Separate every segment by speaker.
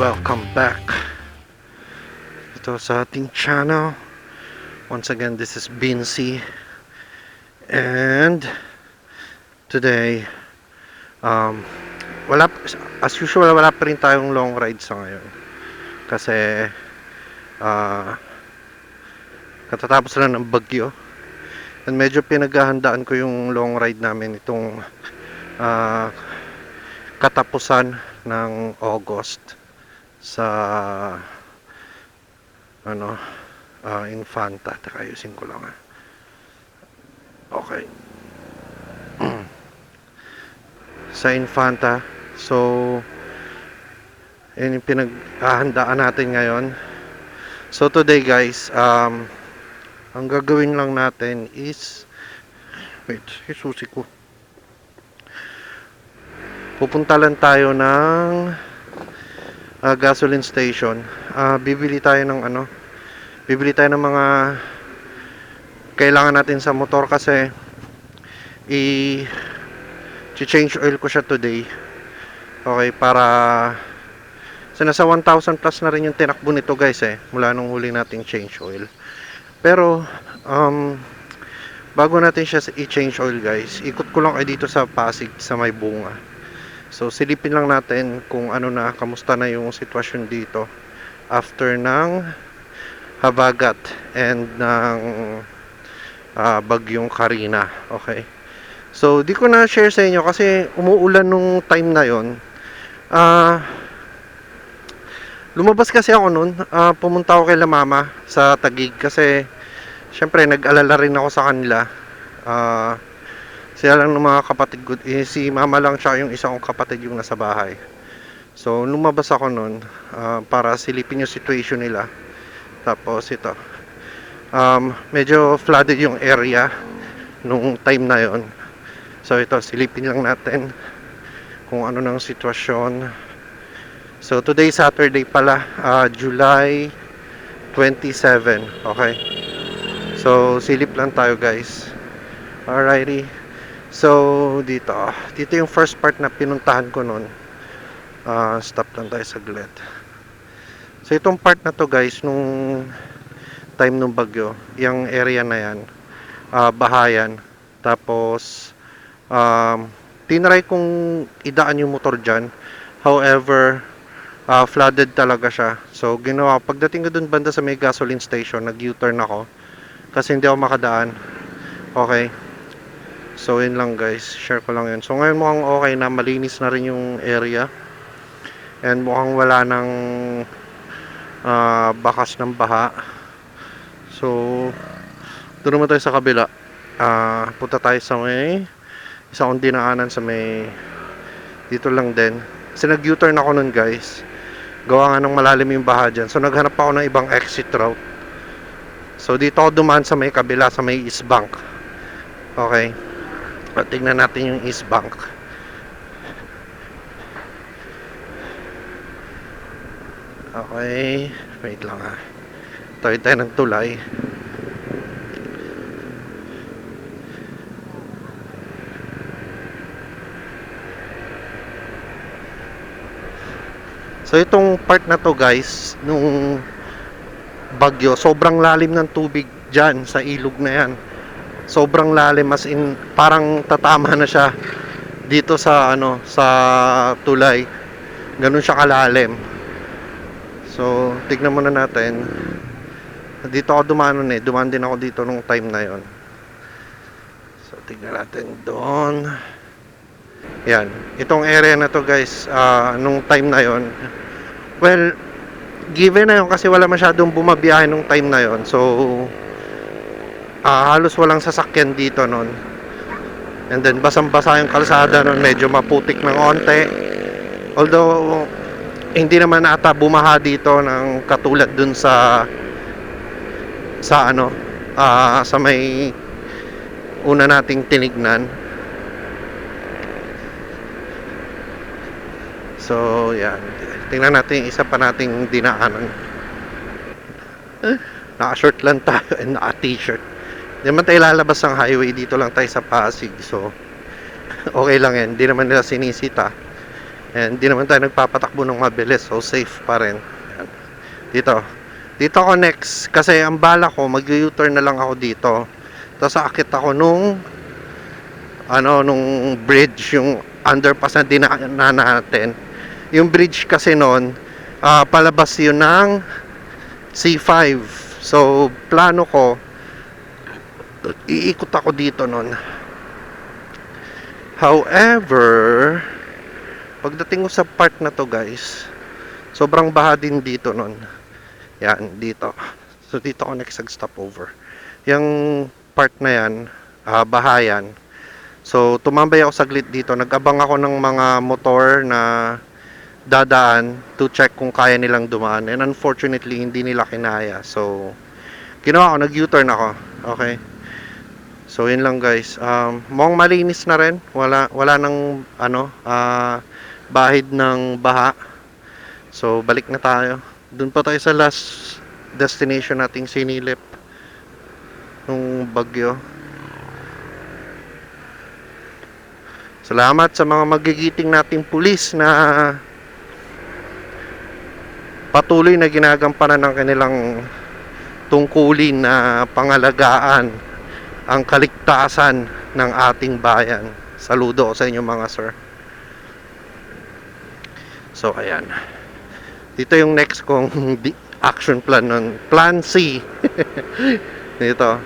Speaker 1: welcome back ito sa ating channel. Once again this is Bincy and today um, wala as usual wala pa rin tayong long ride sa ngayon. Kasi ah katatapos lang ng bagyo. And medyo pinaghahandaan ko yung long ride namin itong ah katapusan ng August sa ano ah, Infanta. Teka, ayusin ko lang ah. Okay sa Infanta so yun yung pinaghahandaan natin ngayon so today guys um, ang gagawin lang natin is wait, susi ko pupunta lang tayo ng ah, gasoline station. Ah, bibili tayo ng ano? Bibili tayo ng mga kailangan natin sa motor kasi i change oil ko siya today. Okay, para so nasa 1,000 plus na rin yung tinakbo nito guys eh mula nung huli nating change oil. Pero um bago natin siya i-change oil guys, ikot ko lang kayo dito sa Pasig sa may bunga. So silipin lang natin kung ano na, kamusta na yung sitwasyon dito after ng habagat and ng ah, bagyong Karina. Okay. So di ko na share sa inyo kasi umuulan nung time na yon. Ah lumabas kasi ako noon, ah, pumunta ako kay La Mama sa Tagig kasi syempre nag-alala rin ako sa kanila. Ah sila lang ng mga kapatid ko, eh, si mama lang siya yung isa kong kapatid yung nasa bahay. So, lumabas ako nun ah, para silipin yung situation nila. Tapos ito, um, medyo flooded yung area nung time na yon. So, ito, silipin lang natin kung ano nang sitwasyon. So, today Saturday pala, ah, July 27. Okay. So, silip lang tayo guys. Alrighty. So, dito. Dito yung first part na pinuntahan ko noon. Ah, stop lang tayo saglit. So, itong part na to guys, nung time nung bagyo, yung area na yan, ah, bahayan. Tapos, um, tinry kong idaan yung motor dyan. However, ah, flooded talaga siya. So, ginawa, pagdating ko dun banda sa may gasoline station, nag-U-turn ako. Kasi hindi ako makadaan. Okay. So, yun lang guys. Share ko lang yun. So, ngayon mukhang okay na. Malinis na rin yung area. And mukhang wala ng ah, bakas ng baha. So, doon naman tayo sa kabila. Ah, punta tayo sa may isa kong dinaanan sa may dito lang din. Kasi nag-U-turn ako nun guys. Gawa nga ng malalim yung baha dyan. So, naghanap ako ng ibang exit route. So, dito ako dumaan sa may kabila, sa may East Bank. Okay. At tingnan natin yung East Bank. Okay. Wait lang ha. Tayo tayo ng tulay. So itong part na to guys, nung bagyo, sobrang lalim ng tubig dyan sa ilog na yan. Sobrang lalim as in parang tatama na siya dito sa ano sa tulay. Ganun siya kalalim. So tignan muna natin dito ako dumanon eh. Dumaan din ako dito nung time na yon so tignan natin doon. Yan. Itong area na to guys ah, nung time na yon well given na yun kasi wala masyadong bumabiyahe nung time na yon so ah, halos walang sasakyan dito noon. And then basang-basa yung kalsada noon, medyo maputik ng onte. Although hindi naman ata bumaha dito ng katulad dun sa sa ano ah, sa may una nating tinignan. So, yan. Tingnan natin isa pa nating dinaanan. Eh, Naka-short lang tayo and naka-t-shirt. Hindi naman tayo lalabas ng highway. Dito lang tayo sa Pasig. So, okay lang yan. Hindi naman nila sinisita. And hindi naman tayo nagpapatakbo ng mabilis. So, safe pa rin. Dito. Dito ako next. Kasi ang bala ko, mag-u-turn na lang ako dito. Tapos aakit ako nung ano, nung bridge, yung underpass na dinaanan natin. Yung bridge kasi noon, ah, palabas yun ng C5. So, plano ko, iikot ako dito noon. However, pagdating ko sa part na to guys, sobrang baha din dito noon. Yan, dito. So, dito ako next stopover. Yung part na yan, ah, baha yan. So, tumambay ako saglit dito. Nag-abang ako ng mga motor na dadaan to check kung kaya nilang dumaan. And unfortunately, hindi nila kinaya. So, ginawa ko, nag-U-turn ako. Okay. So, yun lang guys. Um, mukhang malinis na rin. Wala, wala nang, ano, ah, bahid ng baha. So, balik na tayo. Doon pa tayo sa last destination nating sinilip. Nung bagyo. Salamat sa mga magigiting nating pulis na patuloy na ginagampanan ng kanilang tungkulin na pangalagaan ang kaligtasan ng ating bayan. Saludo sa inyo mga sir. So ayan. Dito yung next kong action plan nun. Plan C. dito.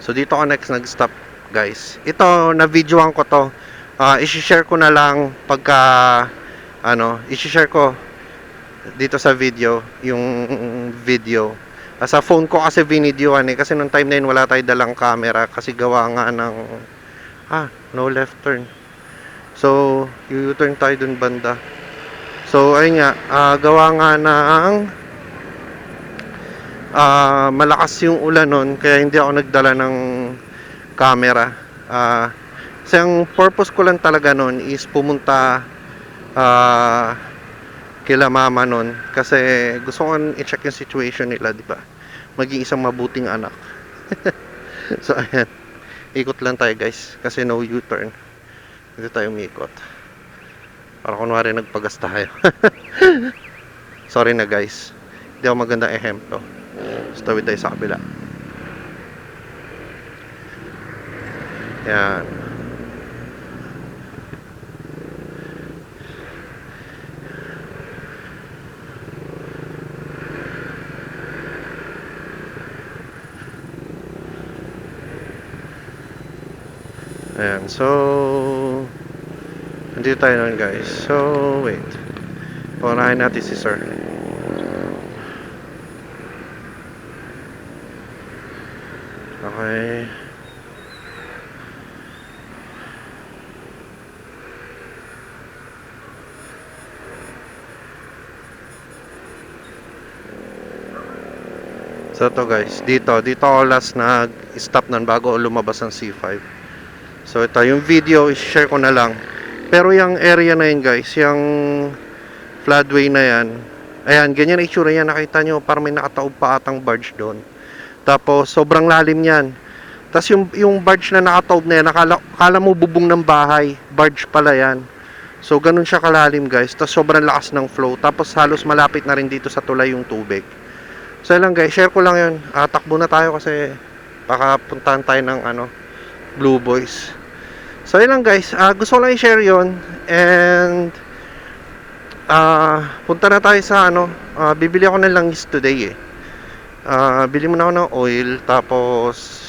Speaker 1: So dito ako next nag-stop guys. Ito na videoan ko to. Ah, i-share ko na lang pagka ano, i-share ko dito sa video yung video. Ah, sa phone ko kasi binidyoan eh kasi nung time na yun wala tayo dalang camera kasi gawa nga ng ah, no left turn. So, u-turn tayo dun banda. So, ayun nga, ah, gawa nga ng ah, malakas yung ulan nun kaya hindi ako nagdala ng camera. Ah, kasi ang purpose ko lang talaga nun is pumunta ah, kila mama nun kasi gusto ko i-check yung situation nila, di ba? Maging isang mabuting anak. so, ayan. Ikot lang tayo, guys. Kasi no U-turn. Dito tayo umikot. Para kunwari nagpagas tayo. Sorry na, guys. Hindi ako magandang ehemplo. So, tawid tayo sa kabila. Yan. Ayan, so Nandito tayo nun guys. So, wait. Paunahin natin si sir Okay. So to guys, dito, dito ako last nag-stop nun bago lumabas ng C5 So ito, yung video, share ko na lang. Pero yung area na yun guys, yung floodway na yan, ayan, ganyan itsura yan. Nakita nyo, parang may nakataob pa atang barge doon. Tapos, sobrang lalim yan. Tapos yung, yung barge na nakataob na yan, nakala, kala mo bubong ng bahay. Barge pala yan. So, ganun siya kalalim guys. Tapos, sobrang lakas ng flow. Tapos, halos malapit na rin dito sa tulay yung tubig. So, lang guys, share ko lang yun. Ah, takbo na tayo kasi baka puntahan tayo ng ano, Blue Boys. So, yun lang guys. Ah, gusto ko lang i-share yun. And, ah, punta na tayo sa ano. ah, bibili ako ng langis today eh. Ah, bili muna ako ng oil. Tapos,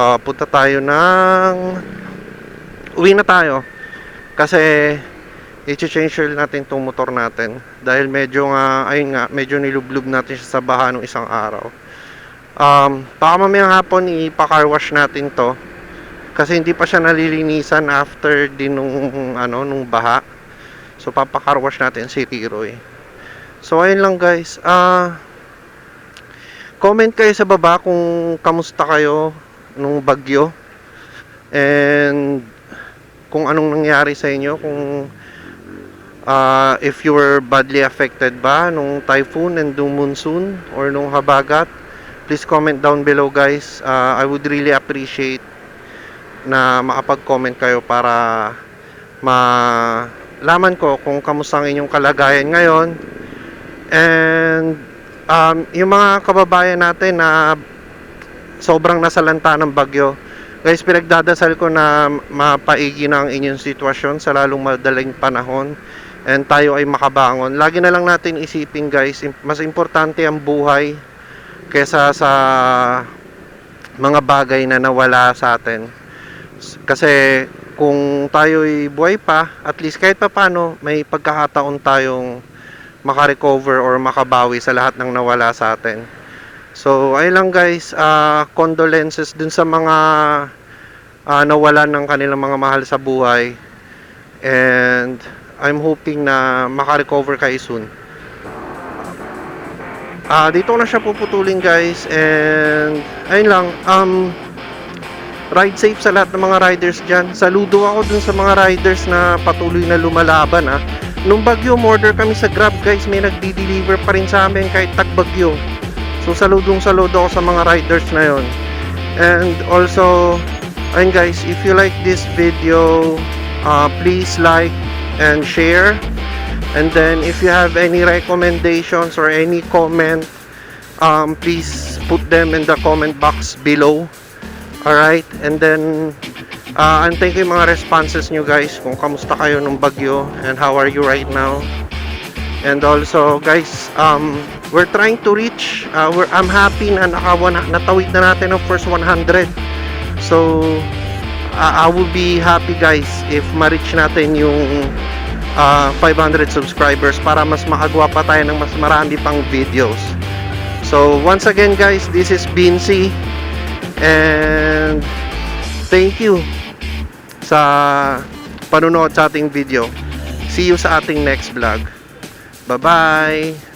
Speaker 1: ah, punta tayo ng... Uwi na tayo. Kasi, i-change oil natin itong motor natin. Dahil medyo nga, ayun nga, medyo nilublub natin siya sa baha nung isang araw. Um, baka mamayang hapon ipa-car wash natin to kasi hindi pa siya nalilinisan after din nung ano nung baha so papacar wash natin si Tiroy so ayun lang guys ah comment kayo sa baba kung kamusta kayo nung bagyo. And kung anong nangyari sa inyo, kung ah, if you were badly affected ba nung typhoon and nung monsoon or nung habagat, please comment down below guys. Ah, I would really appreciate na makapag-comment kayo para malaman ko kung kamusta ang inyong kalagayan ngayon. And um, yung mga kababayan natin na sobrang nasalanta ng bagyo, guys, pinagdadasal ko na mapaigi na ang inyong sitwasyon sa lalong madaling panahon and tayo ay makabangon. Lagi na lang natin isipin guys, mas importante ang buhay kesa sa mga bagay na nawala sa atin. Kasi kung tayo'y buhay pa, at least kahit pa paano, may pagkakataon tayong makarecover or makabawi sa lahat ng nawala sa atin. So, ayun lang guys, ah, condolences dun sa mga ah, nawalan ng kanilang mga mahal sa buhay. And I'm hoping na makarecover kayo soon. Ah, dito na siya puputulin guys and ayun lang um ride safe sa lahat ng mga riders dyan. Saludo ako dun sa mga riders na patuloy na lumalaban ah. Nung bagyo, order kami sa Grab guys, may nagdi-deliver pa rin sa amin kahit tagbagyo. So saludong saludo ako sa mga riders na yon. And also, ayun guys, if you like this video, uh, please like and share. And then if you have any recommendations or any comment, um, please put them in the comment box below. Alright, and then uh, antay ko yung mga responses nyo guys kung kamusta kayo nung bagyo and how are you right now. And also guys, um, we're trying to reach, uh, we're, I'm happy na naka, natawid na natin ang first 100. So, I I will be happy guys if ma-reach natin yung uh, 500 subscribers para mas makagawa pa tayo ng mas marami pang videos. So, once again guys, this is Bincy and thank you sa panunood sa ating video. See you sa ating next vlog. Bye-bye!